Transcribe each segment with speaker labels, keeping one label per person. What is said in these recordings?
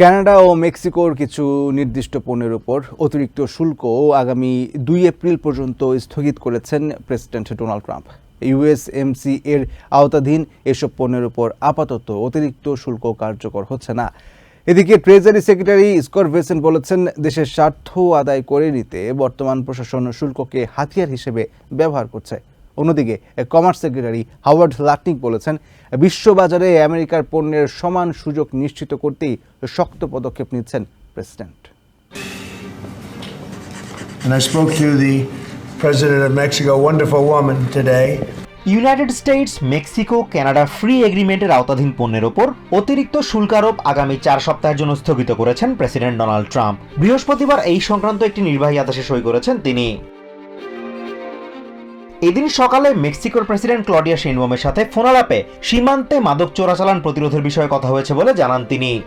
Speaker 1: Canada ও মেক্সিকোর কিছু নির্দিষ্ট পণ্যের উপর অতিরিক্ত শুল্ক আগামী দুই এপ্রিল পর্যন্ত স্থগিত করেছেন প্রেসিডেন্ট ডোনাল্ড ট্রাম্প। ইউএসএমসি এর আওতাধীন এসব পণ্যের উপর আপাতত অতিরিক্ত শুল্ক কার্যকর হচ্ছে না। এদিকে ট্রেজারি সেক্রেটারি স্কট ভেসেন বলেছেন, দেশের স্বার্থ আদায় করে নিতে বর্তমান প্রশাসন শুল্ককে হাতিয়ার হিসেবে ব্যবহার করছে। অন্যদিকে কমার্স সেক্রেটারি হাওয়ার্ড লাটনিক বলেছেন বিশ্ববাজারে আমেরিকার পণ্যের সমান সুযোগ নিশ্চিত করতেই শক্ত পদক্ষেপ নিচ্ছেন president.
Speaker 2: And I spoke to the president of Mexico, wonderful woman, today.
Speaker 3: United States Mexico Canada free এগ্রিমেন্টের আওতাধীন পণ্যের ওপর অতিরিক্ত শুল্ক আরোপ আগামী চার সপ্তাহের জন্য স্থগিত করেছেন প্রেসিডেন্ট ডোনাল্ড ট্রাম্প। বৃহস্পতিবার এই সংক্রান্ত একটি নির্বাহী আদেশে সই করেছেন তিনি। এদিন সকালে মেক্সিকোর প্রেসিডেন্ট ক্লডিয়া শেনবমের সাথে ফোন আলাপে সীমান্তে মাদক চোরাচালান প্রতিরোধের বিষয়ে কথা হয়েছে বলে জানান তিনি।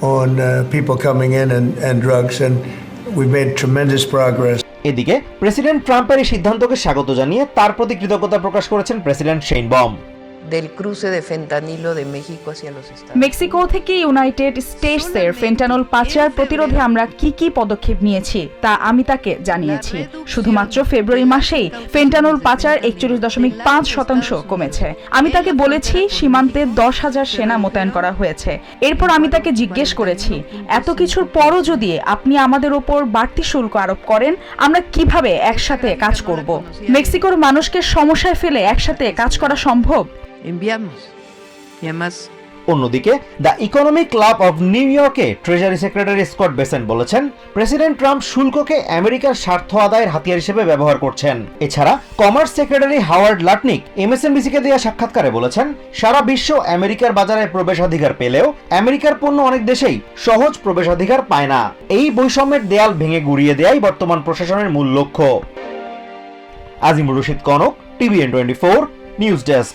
Speaker 2: On people coming drugs and we made tremendous
Speaker 3: এদিকে প্রেসিডেন্ট ট্রাম্পের এই সিদ্ধান্তকে স্বাগত জানিয়ে তার প্রতি কৃতজ্ঞতা প্রকাশ করেছেন president Sheinbaum
Speaker 4: del cruce de fentanilo de México hacia los Estados
Speaker 5: Mexico থেকে ইউনাইটেড স্টেটসের ফেন্টানল পাচার প্রতিরোধে আমরা কি কি পদক্ষেপ নিয়েছি তা আমি তাকে জানিয়েছি। শুধুমাত্র ফেব্রুয়ারি মাসেই ফেন্টানল পাচার একচল্লিশ দশমিক পাঁচ শতাংশ কমেছে। আমি তাকে বলেছি সীমান্তে দশ হাজার সেনা মোতায়েন করা হয়েছে। এরপর আমি তাকে জিজ্ঞেস করেছি এত কিছুর পরও যদি আপনি আমাদের ওপর বাড়তি শুল্ক আরোপ করেন আমরা কীভাবে একসাথে কাজ করব? মেক্সিকোর মানুষকে সমস্যায় ফেলে একসাথে কাজ করা সম্ভব?
Speaker 4: Enviamos. Y además,
Speaker 3: অন্যদিকে the economic club of New ইয়র্কে ট্রেজারি সেক্রেটারি স্কট বেসেন বলেছেন প্রেসিডেন্ট ট্রাম্প শুল্ককে আমেরিকার স্বার্থ আদায়ের হাতিয়ার হিসেবে ব্যবহার করছেন। এছাড়া কমার্স সেক্রেটারি হাওয়ার্ড লাটনিক এমএসএনবিসিকে দেওয়া সাক্ষাৎকারে বলেছেন, সারা বিশ্ব আমেরিকার বাজারে প্রবেশাধিকার পেলেও আমেরিকার পণ্য অনেক দেশেই সহজ প্রবেশাধিকার পায় না। এই বৈষম্যের দেয়াল ভেঙে গুড়িয়ে দেয়াই বর্তমান প্রশাসনের মূল লক্ষ্য। Azimur Rashid Kanak, TVN twenty four, news desk.